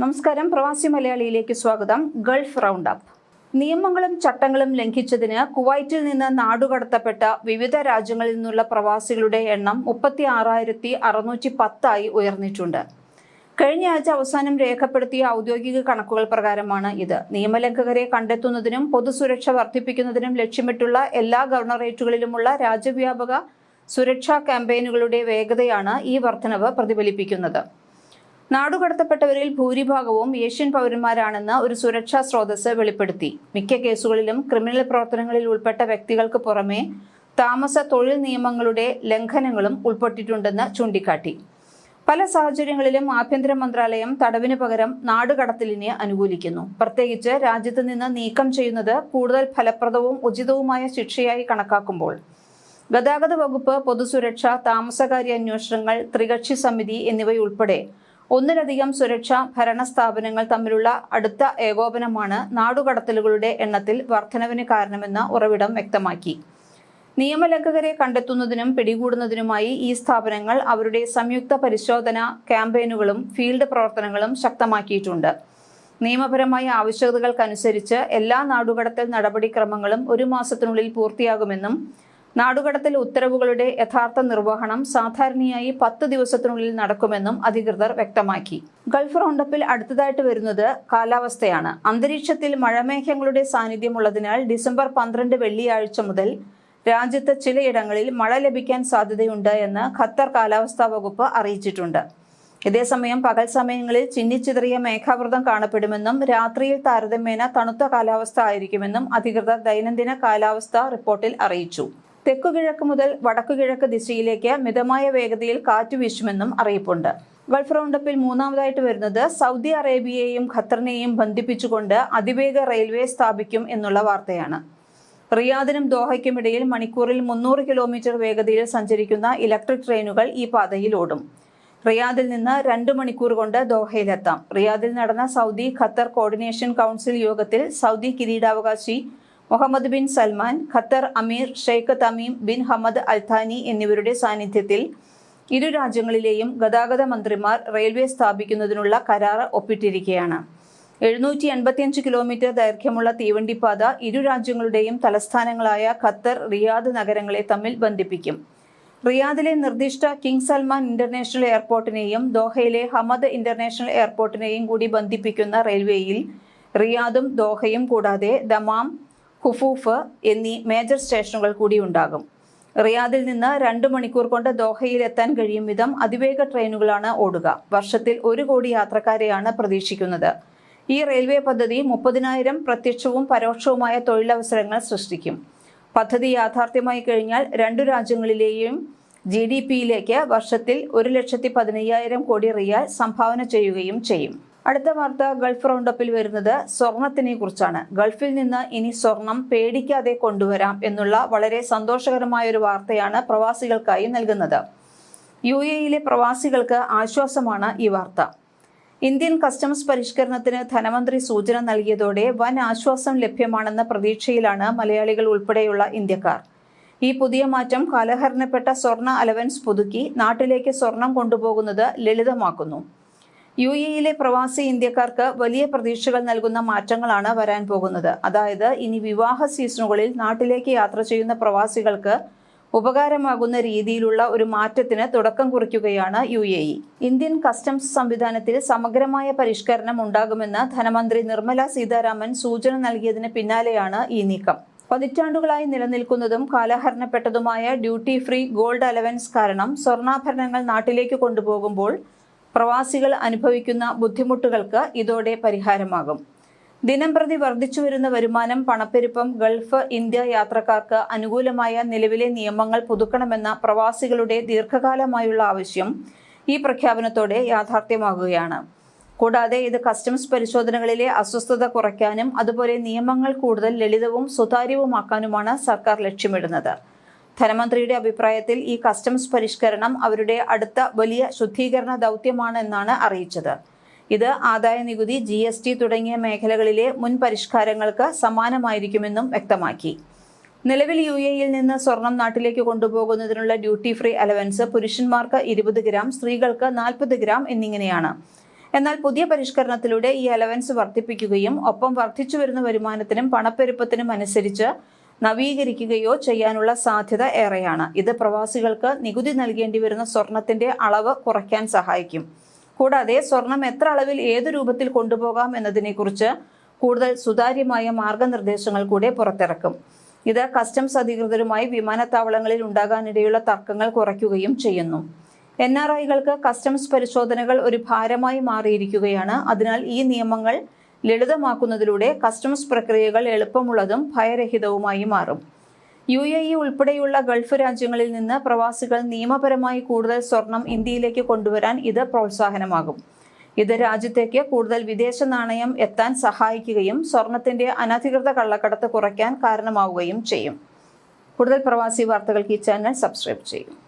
നമസ്കാരം. പ്രവാസി മലയാളിയിലേക്ക് സ്വാഗതം. ഗൾഫ് റൗണ്ട് അപ്പ് നിയമങ്ങളും ചട്ടങ്ങളും ലംഘിച്ചതിന് കുവൈറ്റിൽ നിന്ന് നാടുകടത്തപ്പെട്ട വിവിധ രാജ്യങ്ങളിൽ നിന്നുള്ള പ്രവാസികളുടെ എണ്ണം മുപ്പത്തി ആറായിരത്തി അറുന്നൂറ്റി പത്തായി ഉയർന്നിട്ടുണ്ട്. കഴിഞ്ഞ ആഴ്ച അവസാനം രേഖപ്പെടുത്തിയ ഔദ്യോഗിക കണക്കുകൾ പ്രകാരമാണ് ഇത്. നിയമലംഘകരെ കണ്ടെത്തുന്നതിനും പൊതുസുരക്ഷ വർദ്ധിപ്പിക്കുന്നതിനും ലക്ഷ്യമിട്ടുള്ള എല്ലാ ഗവർണറേറ്റുകളിലുമുള്ള രാജ്യവ്യാപക സുരക്ഷാ ക്യാമ്പയിനുകളുടെ വേഗതയാണ് ഈ വർധനവ് പ്രതിഫലിപ്പിക്കുന്നത്. നാടുകടത്തപ്പെട്ടവരിൽ ഭൂരിഭാഗവും ഏഷ്യൻ പൗരന്മാരാണെന്ന് ഒരു സുരക്ഷാ സ്രോതസ് വെളിപ്പെടുത്തി. മിക്ക കേസുകളിലും ക്രിമിനൽ പ്രവർത്തനങ്ങളിൽ ഉൾപ്പെട്ട വ്യക്തികൾക്ക് പുറമെ താമസ തൊഴിൽ നിയമങ്ങളുടെ ലംഘനങ്ങളും ഉൾപ്പെട്ടിട്ടുണ്ടെന്ന് ചൂണ്ടിക്കാട്ടി. പല സാഹചര്യങ്ങളിലും ആഭ്യന്തര മന്ത്രാലയം തടവിന് പകരം നാടുകടത്തലിനെ അനുകൂലിക്കുന്നു. പ്രത്യേകിച്ച് രാജ്യത്ത് നിന്ന് നീക്കം ചെയ്യുന്നത് കൂടുതൽ ഫലപ്രദവും ഉചിതവുമായ ശിക്ഷയായി കണക്കാക്കുമ്പോൾ. ഗതാഗത വകുപ്പ് പൊതുസുരക്ഷ താമസകാര്യ അന്വേഷണങ്ങൾ ത്രികക്ഷി സമിതി എന്നിവയുൾപ്പെടെ ഒന്നിലധികം സുരക്ഷാ ഭരണ സ്ഥാപനങ്ങൾ തമ്മിലുള്ള അടുത്ത ഏകോപനമാണ് നാടുകടത്തലുകളുടെ എണ്ണത്തിൽ വർധനവിന് കാരണമെന്ന് ഉറവിടം വ്യക്തമാക്കി. നിയമലംഘകരെ കണ്ടെത്തുന്നതിനും പിടികൂടുന്നതിനുമായി ഈ സ്ഥാപനങ്ങൾ അവരുടെ സംയുക്ത പരിശോധന ക്യാമ്പയിനുകളും ഫീൽഡ് പ്രവർത്തനങ്ങളും ശക്തമാക്കിയിട്ടുണ്ട്. നിയമപരമായ ആവശ്യകതകൾക്കനുസരിച്ച് എല്ലാ നാടുകടത്തൽ നടപടിക്രമങ്ങളും ഒരു മാസത്തിനുള്ളിൽ പൂർത്തിയാകുമെന്നും നാടുകടത്തൽ ഉത്തരവുകളുടെ യഥാർത്ഥ നിർവഹണം സാധാരണയായി പത്ത് ദിവസത്തിനുള്ളിൽ നടക്കുമെന്നും അധികൃതർ വ്യക്തമാക്കി. ഗൾഫ് റൗണ്ടപ്പിൽ അടുത്തതായിട്ട് വരുന്നത് കാലാവസ്ഥയാണ്. അന്തരീക്ഷത്തിൽ മഴമേഘങ്ങളുടെ സാന്നിധ്യമുള്ളതിനാൽ ഡിസംബർ പന്ത്രണ്ട് വെള്ളിയാഴ്ച മുതൽ രാജ്യത്ത് ചിലയിടങ്ങളിൽ മഴ ലഭിക്കാൻ സാധ്യതയുണ്ട് എന്ന് ഖത്തർ കാലാവസ്ഥാ വകുപ്പ് അറിയിച്ചിട്ടുണ്ട്. ഇതേസമയം പകൽ സമയങ്ങളിൽ ചിന്നിച്ചിതറിയ മേഘാവൃതം കാണപ്പെടുമെന്നും രാത്രിയിൽ താരതമ്യേന തണുത്ത കാലാവസ്ഥ ആയിരിക്കുമെന്നും അധികൃതർ ദൈനംദിന കാലാവസ്ഥ റിപ്പോർട്ടിൽ അറിയിച്ചു. തെക്കുകിഴക്ക് മുതൽ വടക്കുകിഴക്ക് ദിശയിലേക്ക് മിതമായ വേഗതയിൽ കാറ്റ് വീശുമെന്നും അറിയിപ്പുണ്ട്. ഗൾഫ് റൗണ്ടപ്പിൽ മൂന്നാമതായിട്ട് വരുന്നത് സൗദി അറേബ്യയെയും ഖത്തറിനെയും ബന്ധിപ്പിച്ചുകൊണ്ട് അതിവേഗ റെയിൽവേ സ്ഥാപിക്കും എന്നുള്ള വാർത്തയാണ്. റിയാദിനും ദോഹയ്ക്കുമിടയിൽ മണിക്കൂറിൽ മുന്നൂറ് കിലോമീറ്റർ വേഗതയിൽ സഞ്ചരിക്കുന്ന ഇലക്ട്രിക് ട്രെയിനുകൾ ഈ പാതയിൽ ഓടും. റിയാദിൽ നിന്ന് രണ്ട് മണിക്കൂർ കൊണ്ട് ദോഹയിലെത്താം. റിയാദിൽ നടന്ന സൗദി ഖത്തർ കോർഡിനേഷൻ കൗൺസിൽ യോഗത്തിൽ സൗദി കിരീടാവകാശി മുഹമ്മദ് ബിൻ സൽമാൻ ഖത്തർ അമീർ Sheikh Tamim bin Hamad Al Thani എന്നിവരുടെ സാന്നിധ്യത്തിൽ ഇരു രാജ്യങ്ങളിലെയും ഗതാഗത മന്ത്രിമാർ റെയിൽവേ സ്ഥാപിക്കുന്നതിനുള്ള കരാർ ഒപ്പിട്ടിരിക്കുകയാണ്. എഴുന്നൂറ്റി എൺപത്തിയഞ്ച് കിലോമീറ്റർ ദൈർഘ്യമുള്ള തീവണ്ടിപ്പാത ഇരു രാജ്യങ്ങളുടെയും തലസ്ഥാനങ്ങളായ ഖത്തർ റിയാദ് നഗരങ്ങളെ തമ്മിൽ ബന്ധിപ്പിക്കും. റിയാദിലെ നിർദ്ദിഷ്ട കിങ് സൽമാൻ ഇന്റർനാഷണൽ എയർപോർട്ടിനെയും ദോഹയിലെ ഹമദ് ഇന്റർനാഷണൽ എയർപോർട്ടിനെയും കൂടി ബന്ധിപ്പിക്കുന്ന റെയിൽവേയിൽ റിയാദും ദോഹയും കൂടാതെ ദമാം ഹുഫൂഫ് എന്നീ മേജർ സ്റ്റേഷനുകൾ കൂടി ഉണ്ടാകും. റിയാദിൽ നിന്ന് രണ്ട് മണിക്കൂർ കൊണ്ട് ദോഹയിൽ എത്താൻ കഴിയും വിധം അതിവേഗ ട്രെയിനുകളാണ് ഓടുക. വർഷത്തിൽ ഒരു കോടി യാത്രക്കാരെയാണ് പ്രതീക്ഷിക്കുന്നത്. ഈ റെയിൽവേ പദ്ധതി മുപ്പതിനായിരം പ്രത്യക്ഷവും പരോക്ഷവുമായ തൊഴിലവസരങ്ങൾ സൃഷ്ടിക്കും. പദ്ധതി യാഥാർത്ഥ്യമായി കഴിഞ്ഞാൽ രണ്ടു രാജ്യങ്ങളിലെയും ജി ഡി പിയിലേക്ക് വർഷത്തിൽ ഒരു ലക്ഷത്തി പതിനയ്യായിരം കോടി റിയാൽ സംഭാവന ചെയ്യുകയും ചെയ്യും. അടുത്ത വാർത്ത ഗൾഫ് റൗണ്ടപ്പിൽ വരുന്നത് സ്വർണത്തിനെ കുറിച്ചാണ്. ഗൾഫിൽ നിന്ന് ഇനി സ്വർണം പേടിക്കാതെ കൊണ്ടുവരാം എന്നുള്ള വളരെ സന്തോഷകരമായ ഒരു വാർത്തയാണ് പ്രവാസികൾക്കായി നൽകുന്നത്. യു എയിലെ പ്രവാസികൾക്ക് ആശ്വാസമാണ് ഈ വാർത്ത. ഇന്ത്യൻ കസ്റ്റംസ് പരിഷ്കരണത്തിന് ധനമന്ത്രി സൂചന നൽകിയതോടെ വൻ ആശ്വാസം ലഭ്യമാണെന്ന പ്രതീക്ഷയിലാണ് മലയാളികൾ ഉൾപ്പെടെയുള്ള ഇന്ത്യക്കാർ. ഈ പുതിയ മാറ്റം കാലഹരണപ്പെട്ട സ്വർണ അലവൻസ് പുതുക്കി നാട്ടിലേക്ക് സ്വർണം കൊണ്ടുപോകുന്നത് ലളിതമാക്കുന്നു. യു എയിലെ പ്രവാസി ഇന്ത്യക്കാർക്ക് വലിയ പ്രതീക്ഷകൾ നൽകുന്ന മാറ്റങ്ങളാണ് വരാൻ പോകുന്നത്. അതായത് ഇനി വിവാഹ സീസണുകളിൽ നാട്ടിലേക്ക് യാത്ര ചെയ്യുന്ന പ്രവാസികൾക്ക് ഉപകാരമാകുന്ന രീതിയിലുള്ള ഒരു മാറ്റത്തിന് തുടക്കം കുറിക്കുകയാണ് U A E. Indian customs സംവിധാനത്തിൽ സമഗ്രമായ പരിഷ്കരണം ഉണ്ടാകുമെന്ന് ധനമന്ത്രി നിർമ്മല സീതാരാമൻ സൂചന നൽകിയതിന് പിന്നാലെയാണ് ഈ നീക്കം. പതിറ്റാണ്ടുകളായി നിലനിൽക്കുന്നതും കാലഹരണപ്പെട്ടതുമായ ഡ്യൂട്ടി ഫ്രീ ഗോൾഡ് അലവൻസ് കാരണം സ്വർണാഭരണങ്ങൾ നാട്ടിലേക്ക് കൊണ്ടുപോകുമ്പോൾ പ്രവാസികൾ അനുഭവിക്കുന്ന ബുദ്ധിമുട്ടുകൾക്ക് ഇതോടെ പരിഹാരമാകും. ദിനംപ്രതി വർദ്ധിച്ചു വരുന്ന വരുമാനം പണപ്പെരുപ്പം ഗൾഫ് ഇന്ത്യ യാത്രക്കാർക്ക് അനുകൂലമായ നിലവിലെ നിയമങ്ങൾ പുതുക്കണമെന്ന പ്രവാസികളുടെ ദീർഘകാലമായുള്ള ആവശ്യം ഈ പ്രഖ്യാപനത്തോടെ യാഥാർത്ഥ്യമാകുകയാണ്. കൂടാതെ ഇത് കസ്റ്റംസ് പരിശോധനകളിലെ അസ്വസ്ഥത കുറയ്ക്കാനും അതുപോലെ നിയമങ്ങൾ കൂടുതൽ ലളിതവും സുതാര്യവുമാക്കാനുമാണ് സർക്കാർ ലക്ഷ്യമിടുന്നത്. ധനമന്ത്രിയുടെ അഭിപ്രായത്തിൽ ഈ കസ്റ്റംസ് പരിഷ്കരണം അവരുടെ അടുത്ത വലിയ ശുദ്ധീകരണ ദൗത്യമാണെന്നാണ് അറിയിച്ചത്. ഇത് ആദായ നികുതി ജി എസ് ടി തുടങ്ങിയ മേഖലകളിലെ മുൻ പരിഷ്കാരങ്ങൾക്ക് സമാനമായിരിക്കുമെന്നും വ്യക്തമാക്കി. നിലവിൽ യു എയിൽ നിന്ന് സ്വർണം നാട്ടിലേക്ക് കൊണ്ടുപോകുന്നതിനുള്ള ഡ്യൂട്ടി ഫ്രീ അലവൻസ് പുരുഷന്മാർക്ക് ഇരുപത് ഗ്രാം സ്ത്രീകൾക്ക് നാൽപ്പത് ഗ്രാം എന്നിങ്ങനെയാണ്. എന്നാൽ പുതിയ പരിഷ്കരണത്തിലൂടെ ഈ അലവൻസ് വർദ്ധിപ്പിക്കുകയും ഒപ്പം വർദ്ധിച്ചു വരുന്ന വരുമാനത്തിനും പണപ്പെരുപ്പത്തിനും അനുസരിച്ച് നവീകരിക്കുകയോ ചെയ്യാനുള്ള സാധ്യത ഏറെയാണ്. ഇത് പ്രവാസികൾക്ക് നികുതി നൽകേണ്ടി വരുന്ന സ്വർണത്തിന്റെ അളവ് കുറയ്ക്കാൻ സഹായിക്കും. കൂടാതെ സ്വർണം എത്ര അളവിൽ ഏത് രൂപത്തിൽ കൊണ്ടുപോകാം എന്നതിനെക്കുറിച്ച് കൂടുതൽ സുതാര്യമായ മാർഗനിർദ്ദേശങ്ങൾ കൂടെ പുറത്തിറക്കും. ഇത് കസ്റ്റംസ് അധികൃതരുമായി വിമാനത്താവളങ്ങളിൽ ഉണ്ടാകാനിടയുള്ള തർക്കങ്ങൾ കുറയ്ക്കുകയും ചെയ്യുന്നു. എൻ ആർ ഐകൾക്ക് കസ്റ്റംസ് പരിശോധനകൾ ഒരു ഭാരമായി മാറിയിരിക്കുകയാണ്. അതിനാൽ ഈ നിയമങ്ങൾ ലളിതമാക്കുന്നതിലൂടെ കസ്റ്റംസ് പ്രക്രിയകൾ എളുപ്പമുള്ളതും ഭയരഹിതവുമായി മാറും. യു എ ഇ ഉൾപ്പെടെയുള്ള ഗൾഫ് രാജ്യങ്ങളിൽ നിന്ന് പ്രവാസികൾ നിയമപരമായി കൂടുതൽ സ്വർണം ഇന്ത്യയിലേക്ക് കൊണ്ടുവരാൻ ഇത് പ്രോത്സാഹനമാകും. ഇത് രാജ്യത്തേക്ക് കൂടുതൽ വിദേശ നാണയം എത്താൻ സഹായിക്കുകയും സ്വർണത്തിന്റെ അനധികൃത കള്ളക്കടത്ത് കുറയ്ക്കാൻ കാരണമാവുകയും ചെയ്യും. കൂടുതൽ പ്രവാസി വാർത്തകൾക്ക് ഈ ചാനൽ സബ്സ്ക്രൈബ് ചെയ്യും.